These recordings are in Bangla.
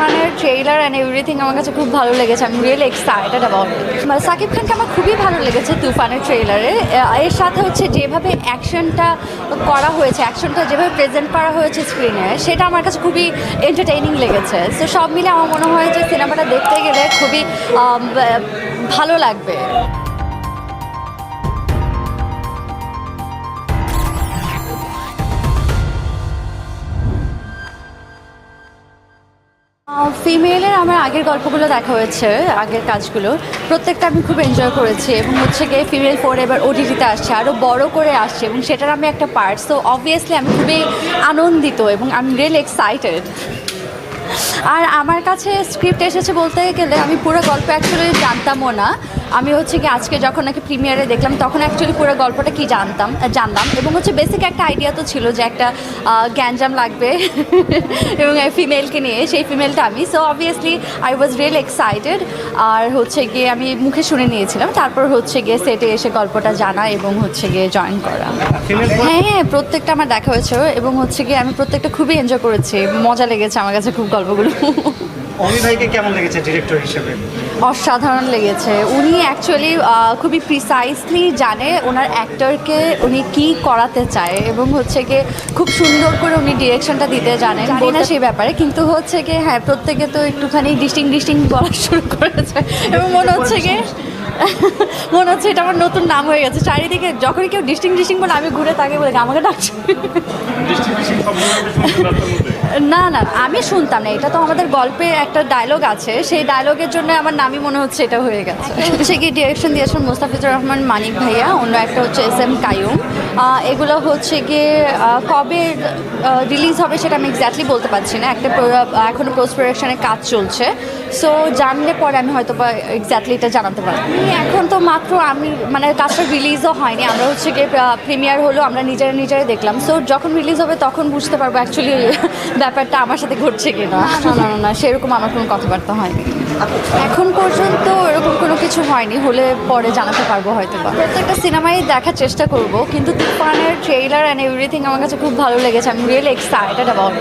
তুফানের ট্রেইলার অ্যান্ড এভরিথিং আমার কাছে খুব ভালো লেগেছে। আমি রিয়েলি এক্সাইটেড অ্যাবাউট সাকিব খানকে আমার খুবই ভালো লেগেছে তুফানের ট্রেইলারে এর সাথে হচ্ছে যেভাবে অ্যাকশনটা করা হয়েছে অ্যাকশনটা যেভাবে প্রেজেন্ট করা হয়েছে স্ক্রিনে সেটা আমার কাছে খুবই এন্টারটেইনিং লেগেছে। তো সব মিলে আমার মনে হয় যে সিনেমাটা দেখতে গেলে খুবই ভালো লাগবে। ফিমেলের আমার আগের গল্পগুলো দেখা হয়েছে, আগের কাজগুলো। প্রত্যেকটা আমি খুব এনজয় করেছি এবং হচ্ছে গিয়ে ফিমেল ফোর এবার ওটিটিতে আসছে আরও বড় করে আসছে এবং সেটার আমি একটা পার্ট সো অবভিয়াসলি আমি খুবই আনন্দিত এবং আমি রিয়েল এক্সাইটেড আর আমার কাছে স্ক্রিপ্ট এসেছে বলতে গেলে আমি পুরো গল্প অ্যাকচুয়ালি জানতামও না। আমি হচ্ছে কি আজকে যখন নাকি প্রিমিয়ারে দেখলাম তখন অ্যাকচুয়ালি পুরো গল্পটা কি জানতাম জানলাম এবং হচ্ছে বেসিক একটা আইডিয়া তো ছিল যে একটা গ্যাঞ্জাম লাগবে এবং ফিমেলকে নিয়ে সেই ফিমেলটা আমি। So obviously I was real excited আর হচ্ছে গিয়ে আমি মুখে শুনে নিয়েছিলাম। তারপর হচ্ছে গিয়ে সেটে এসে গল্পটা জানা এবং হচ্ছে গিয়ে জয়েন করা। হ্যাঁ হ্যাঁ প্রত্যেকটা আমার দেখা হয়েছে এবং হচ্ছে গিয়ে আমি প্রত্যেকটা খুবই এনজয় করেছি। মজা লেগেছে আমার কাছে খুব গল্পগুলো। অমি ভাইকে কেমন লেগেছে ডিরেক্টর হিসেবে? অসাধারণ লেগেছে। উনি অ্যাকচুয়ালি খুবই প্রিসাইসলি জানে ওনার অ্যাক্টরকে উনি কি করাতে চায় এবং হচ্ছে গিয়ে খুব সুন্দর করে উনি ডিরেকশনটা দিতে জানেন জানি না সেই ব্যাপারে। কিন্তু হচ্ছে গিয়ে হ্যাঁ প্রত্যেকে তো একটুখানি ডিস্টিং ডিস্টিং বলা শুরু করেছে। এবং মনে হচ্ছে গিয়ে মনে হচ্ছে এটা আমার নতুন নাম হয়ে গেছে। চারিদিকে যখনই কেউ ডিস্টিং ডিস্টিং বলে আমি ঘুরে তাকে বলে আমাকে ডাকছি। না না আমি শুনতাম না। এটা তো আমাদের গল্পে একটা ডায়লগ আছে। সেই ডায়লগের জন্য আমার নামই মনে হচ্ছে এটা হয়ে গেছে। হচ্ছে কি ডিরেকশন দিয়েছেন মোস্তাফিজুর রহমান মানিক ভাইয়া অন্য একটা হচ্ছে এস এম কায়ুম। এগুলো হচ্ছে গিয়ে কবে রিলিজ হবে সেটা আমি এক্স্যাক্টলি বলতে পারছি না। একটা এখনও এখনও পোস্ট প্রোডাকশনের কাজ চলছে। সো জানলে পরে আমি হয়তো বা এক্স্যাক্টলি এটা জানাতে পারব। এখন তো মাত্র আমি মানে কাজটা রিলিজও হয়নি। আমরা হচ্ছে গিয়ে প্রিমিয়ার হলো আমরা নিজেরা নিজেরাই দেখলাম। সো যখন রিলিজ হবে তখন বুঝতে পারব অ্যাকচুয়ালি ব্যাপারটা আমার সাথে ঘটছে কিনা? না না না না সেরকম আমার কোনো কথাবার্তা হয়নি। এখন পর্যন্ত এরকম কোনো কিছু হয়নি হলে পরে জানাতে পারব হয়তো বা প্রত্যেকটা সিনেমাই দেখার চেষ্টা করব কিন্তু তুফানের ট্রেইলার অ্যান্ড এভরিথিং আমার কাছে খুব ভালো লেগেছে আমি রিয়েলি এক্সাইটেড অ্যাবাউট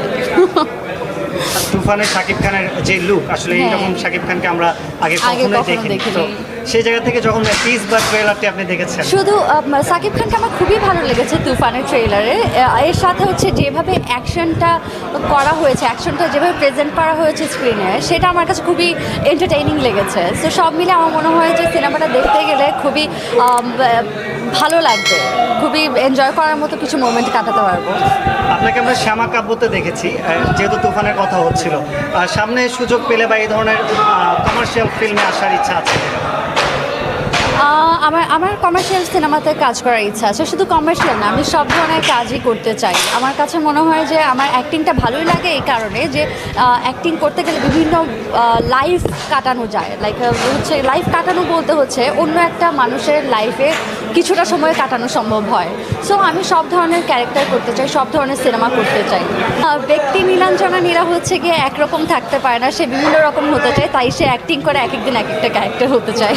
তুফানের শাকিব খানের যে লুক আসলে হ্যাঁ। এইরকম শাকিব খানকে আমরা আগে কখনোই কখনো দেখিনি। সেই জায়গা থেকে যখন টিজ বা ট্রেলারটি আপনি দেখেছেন? শুধু সাকিব খানকে আমার খুবই ভালো লেগেছে তুফানের ট্রেলারে এর সাথে হচ্ছে যেভাবে অ্যাকশনটা করা হয়েছে অ্যাকশনটা যেভাবে প্রেজেন্ট করা হয়েছে স্ক্রিনে সেটা আমার কাছে খুবই এন্টারটেইনিং লেগেছে। সো সব মিলে আমার মনে হয় যে সিনেমাটা দেখতে গেলে খুবই ভালো লাগবে। খুবই এনজয় করার মতো কিছু মোমেন্ট কাটাতে পারব। আপনাকে আমরা শ্যামা কাব্যতে দেখেছি যেহেতু তুফানের কথা হচ্ছিল। সামনে সুযোগ পেলে বা এই ধরনের কমার্শিয়াল ফিল্মে আসার ইচ্ছা আছে আমার আমার কমার্শিয়াল সিনেমাতে কাজ করার ইচ্ছা আছে। শুধু কমার্শিয়াল না আমি সব ধরনের কাজই করতে চাই। আমার কাছে মনে হয় যে আমার অ্যাক্টিংটা ভালোই লাগে এই কারণে যে অ্যাক্টিং করতে গেলে বিভিন্ন লাইফ কাটানো যায়। লাইক হচ্ছে লাইফ কাটানো বলতে হচ্ছে অন্য একটা মানুষের লাইফে কিছুটা সময় কাটানো সম্ভব হয়। সো আমি সব ধরনের ক্যারেক্টার করতে চাই, সব ধরনের সিনেমা করতে চাই। ব্যক্তি নীলাঞ্জনা নীরা হচ্ছে গিয়ে একরকম থাকতে পারে না, সে বিভিন্ন রকম হতে চায়, তাই সে অ্যাক্টিং করে এক একদিন এক একটা ক্যারেক্টার হতে চায়।